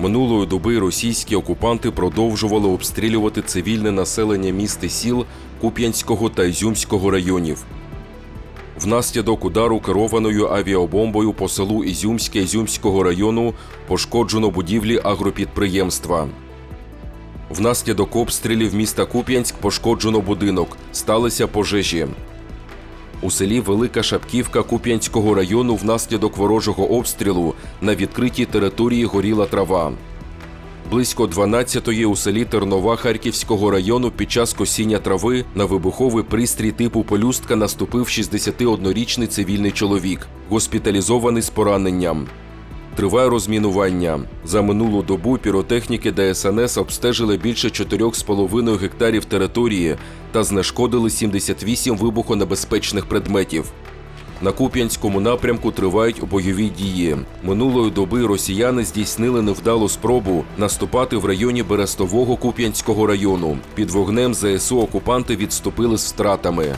Минулої доби російські окупанти продовжували обстрілювати цивільне населення міст і сіл Куп'янського та Ізюмського районів. Внаслідок удару керованою авіабомбою по селу Ізюмське Ізюмського району пошкоджено будівлі агропідприємства. Внаслідок обстрілів міста Куп'янськ пошкоджено будинок, сталися пожежі. У селі Велика Шапківка Куп'янського району внаслідок ворожого обстрілу на відкритій території горіла трава. Близько 12-ї у селі Тернова Харківського району під час косіння трави на вибуховий пристрій типу полюстка наступив 61-річний цивільний чоловік, госпіталізований з пораненням. Триває розмінування. За минулу добу піротехніки ДСНС обстежили більше 4,5 гектарів території та знешкодили 78 вибухонебезпечних предметів. На Куп'янському напрямку тривають бойові дії. Минулої доби росіяни здійснили невдалу спробу наступати в районі Берестового Куп'янського району. Під вогнем ЗСУ окупанти відступили з втратами.